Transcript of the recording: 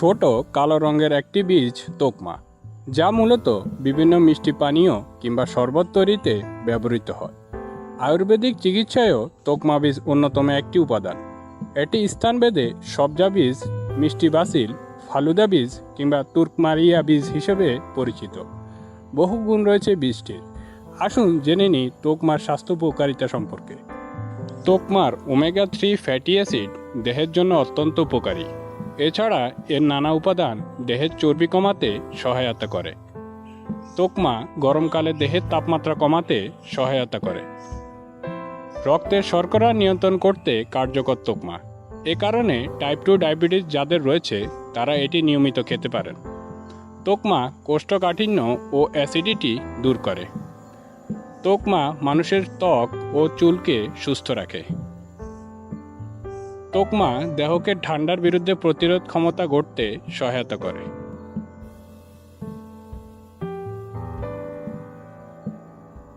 ছোট কালো রঙের একটি বীজ তোকমা, যা মূলত বিভিন্ন মিষ্টি পানীয় কিংবা শরবত তৈরিতে ব্যবহৃত হয়। আয়ুর্বেদিক চিকিৎসায়ও তোকমা বীজ অন্যতম একটি উপাদান। এটি স্থানভেদে সবজা বীজ, মিষ্টি বাসিল, ফালুদা বীজ কিংবা তুর্কমারিয়া বীজ হিসেবে পরিচিত। বহু গুণ রয়েছে বীজটির। আসুন জেনে নিই তোকমার স্বাস্থ্য উপকারিতা সম্পর্কে। তোকমার ওমেগা থ্রি ফ্যাটি অ্যাসিড দেহের জন্য অত্যন্ত উপকারী। এছাড়া এর নানা উপাদান দেহের চর্বি কমাতে সহায়তা করে। তোকমা গরমকালে দেহের তাপমাত্রা কমাতে সহায়তা করে। রক্তের শর্করা নিয়ন্ত্রণ করতে কার্যকর তোকমা। এ কারণে টাইপ টু ডায়াবেটিস যাদের রয়েছে, তারা এটি নিয়মিত খেতে পারেন। তোকমা কোষ্ঠকাঠিন্য ও অ্যাসিডিটি দূর করে। তোকমা মানুষের ত্বক ও চুলকে সুস্থ রাখে। তোকমা দেহকে ঠান্ডার বিরুদ্ধে প্রতিরোধ ক্ষমতা গড়তে সহায়তা করে।